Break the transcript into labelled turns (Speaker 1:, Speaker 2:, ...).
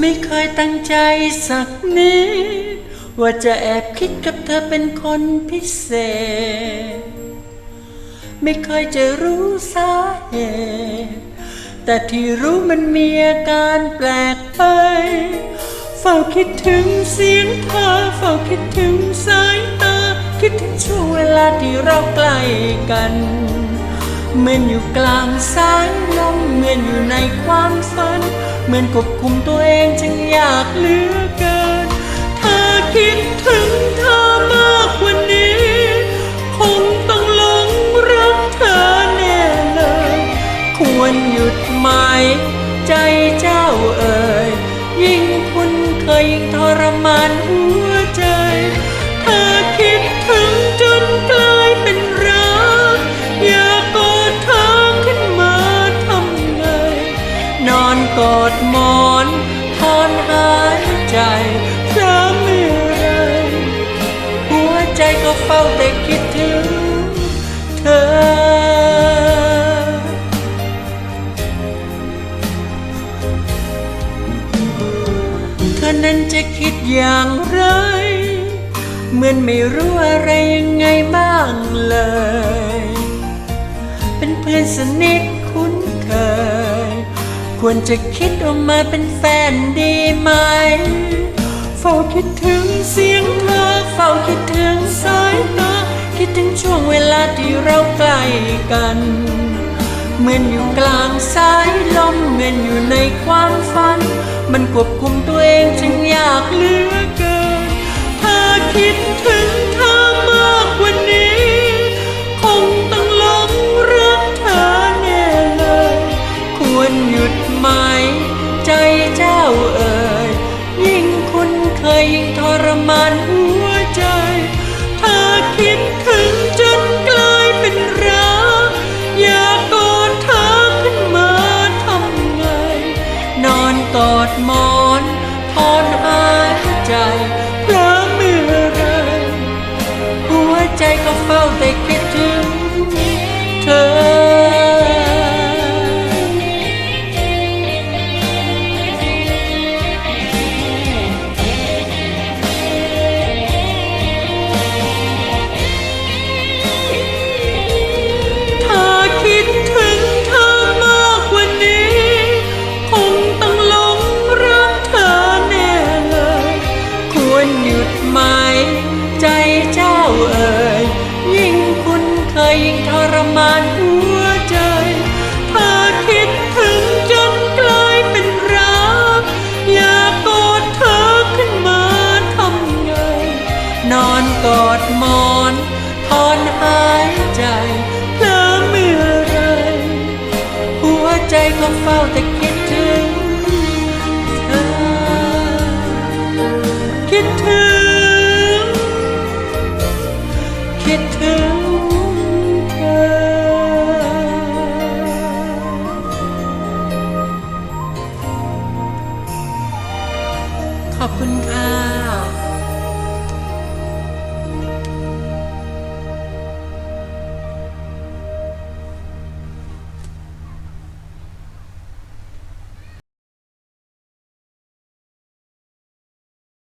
Speaker 1: ไม่เคยตั้งใจสักนิด ว่าจะแอบคิดกับเธอเป็นคนพิเศษ ไม่เคยจะรู้สาเหตุ แต่ที่รู้มันมีอาการแปลกไป เฝ้าคิดถึงเสียงเธอ เฝ้าคิดถึงสายตา คิดถึงช่วงเวลาที่เราใกล้กันเหมือนอยู่กลางสายลมเหมือนอยู่ในความฝัน เหมือนควบคุมตัวเองจึงอยากเหลือเกิน ควรหยุดไหมใจเจ้าเอ่ยยิ่งคุณเคยยิ่งทรมานหัวใจถ้าคิดถึงจนกลายเป็นรัก อยากกอดเธอขึ้นมาทำไง นอนกอดหมอนถอนหายใจเพลอเมื่อไรหัวใจก็เฝ้าแต่คิดถึงเธอ อนั้นจะคิดอย่างไรเหมือนไม่รู้อะไรยังไงบ้างเลย เป็นเพื่อนสนิทคุ้นเคย ควรจะคิดออกมาเป็นแฟนดีไหม เฝ้าคิดถึงเสียงเธอ เฝ้าคิดถึงสายตาคิดถึงช่วงเวลาที่เราใกล้กัน เหมือนอยู่กลางสายลมเหมือนอยู่ในความฝัน มันควบคุมตัวเองจึงอยากเหลือเกิน ถ้าคิดถึงเธอมากกว่านี้ คงต้องหลงรักเธอแน่เลย ควรหยุดไหมใจเจ้าเอ่ยยิ่งคุณเคยยิ่งทรมานหัว กอดมอง รมานหัวใจถ้าคิดถึงจนกลายเป็นรัก อยากกอดเธอขึ้นมาทำไง นอนกอดหมอนถอนหายใจเพลอเมื่อไรหัวใจก็เฝ้าแต่คิดถึงเธอ คิดถึง